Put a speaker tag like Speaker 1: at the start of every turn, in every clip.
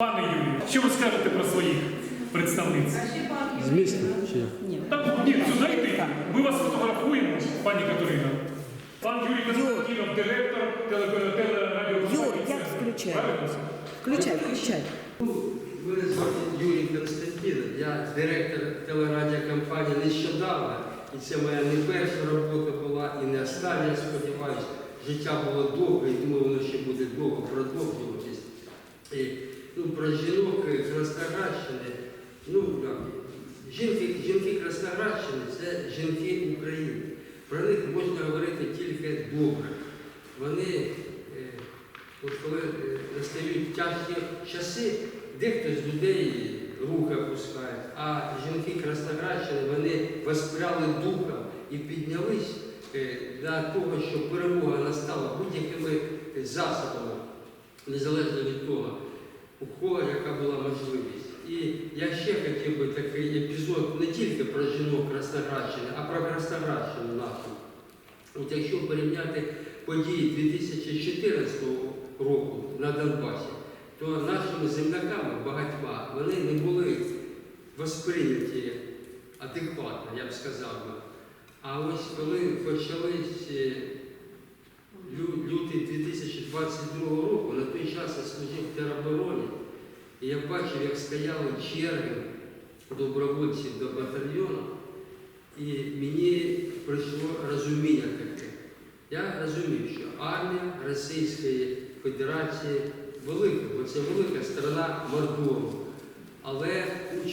Speaker 1: Пане Юрію, що ви скажете про своїх представниць?
Speaker 2: З міста чи
Speaker 3: Ні.
Speaker 1: Так, ні, сюди йти. Ми вас фотографуємо, пані Катерина. Пан Юрій Константинов, директор теле- телерадіо.
Speaker 3: Юр, як включай? Включай, включай.
Speaker 4: Мене звати Юрій Константинов. Я директор телерадіокомпанії нещодавно. І це моя не перша робота була і не остання, сподіваюся. Життя було довге, і думаю, воно ще буде довго продовжуватись. Ну, про жінок е, Красноградщини. Ну, жінки, жінки Красноградщини це жінки України. Про них можна говорити тільки добре. Вони, е, от коли е, настають тяжкі часи, дехто з людей руки опускає, а жінки Красноградщини вони воспряли духом і піднялись для того, щоб перемога настала будь-якими засобами, незалежно від того, у кого яка була можливість. І я ще хотів би такий епізод не тільки про жінок Красноградщини, а про Красноградщину нашу. От якщо порівняти події 2014 року на Донбасі, то нашими земляками багатьма вони не були восприйняті адекватно, я б сказав би. А ось коли почались е, лютий 2022 року, на той час я служив теробороні, і я бачив, як стояли черги добровольців до батальйону, і мені прийшло розуміння таке. Я розумів, що армія Російської Федерації велика, бо це велика страна Мордору. Але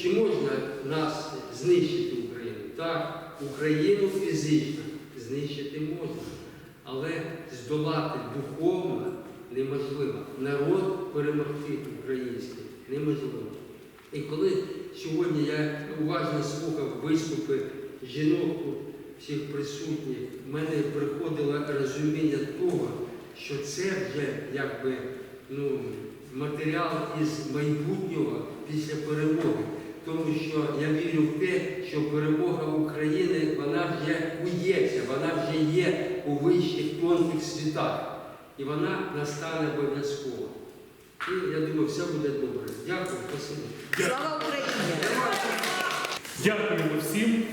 Speaker 4: чи можна нас знищити Україну? Так, Україну фізично знищити можна, але здолати духовно неможливо. Народ перемогти український неможливо. І коли сьогодні я уважно слухав виступи жінок, всіх присутніх, в мене приходило розуміння того, що це вже якби ну, матеріал із майбутнього після перемоги. Тому що я вірю в те, що перемога України вона вже ується, вона вже є у вищих тонких світах. І вона настане обов'язково. І я думаю, все буде добре. Дякую, спасибо.
Speaker 3: Слава Україні!
Speaker 1: Дякуємо всім.